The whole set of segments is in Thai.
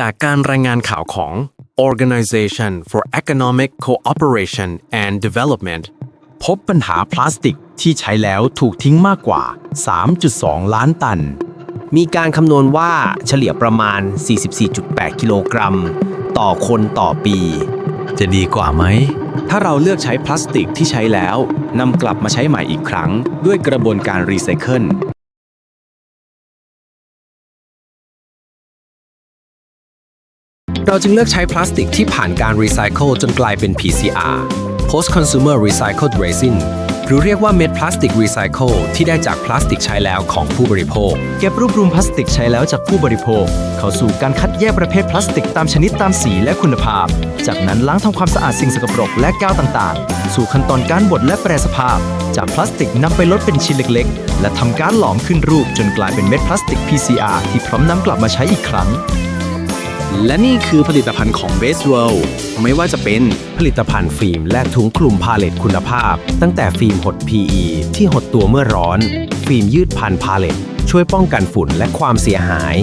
จากการรายงานข่าวของ Organization for Economic Cooperation and Development พบปัญหาพลาสติกที่ใช้แล้วถูกทิ้งมากกว่า 3.2 ล้านตัน มีการคำนวณว่าเฉลี่ยประมาณ 44.8 กิโลกรัม ต่อคนต่อปี จะดีกว่าไหม ถ้าเราเลือกใช้พลาสติกที่ใช้แล้วนำกลับมาใช้ใหม่อีกครั้ง ด้วยกระบวนการรีไซเคิล เราจึงเลือกใช้พลาสติกที่ผ่านการรีไซเคิลจนกลายเป็น PCR Post Consumer Recycled Resin หรือเรียกว่าเม็ดพลาสติกรีไซเคิลที่ได้จากพลาสติกใช้แล้วของผู้บริโภค เก็บรวบรวมพลาสติกใช้แล้วจากผู้บริโภค เข้าสู่การคัดแยกประเภทพลาสติกตามชนิดตามสีและคุณภาพ จากนั้นล้างทำความสะอาดสิ่งสกปรกและกาวต่างๆ สู่ขั้นตอนการบดและแปรสภาพ จากพลาสติกนำไปลดเป็นชิ้นเล็กๆ และทำการหลอมขึ้นรูปจนกลายเป็นเม็ดพลาสติก PCR ที่พร้อมนำกลับมาใช้อีกครั้ง และนี่คือผลิตภัณฑ์ของ Base World ไม่ว่าจะเป็นผลิตภัณฑ์ฟิล์มและถุงคลุมพาเลตคุณภาพ ตั้งแต่ฟิล์มหด PE ที่หดตัวเมื่อร้อน ฟิล์มยืดพันพาเลตช่วยป้องกันฝุ่นและความเสียหาย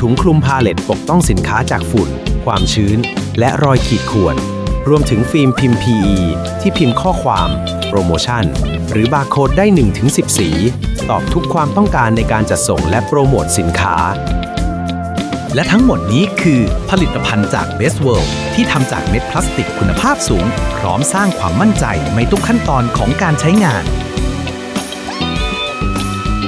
ถุงคลุมพาเลตปกป้องสินค้าจากฝุ่น ความชื้น และรอยขีดข่วนรวมถึงฟิล์มพิมพ์ PE ที่พิมพ์ข้อความ โปรโมชั่น หรือบาร์โค้ดได้ 1-10 สี ตอบทุกความต้องการในการจัดส่งและโปรโมทสินค้า และทั้งหมดนี้คือผลิตภัณฑ์จาก Best World ที่ทำจากเม็ดพลาสติกคุณภาพสูง พร้อมสร้างความมั่นใจในทุกขั้นตอนของการใช้งาน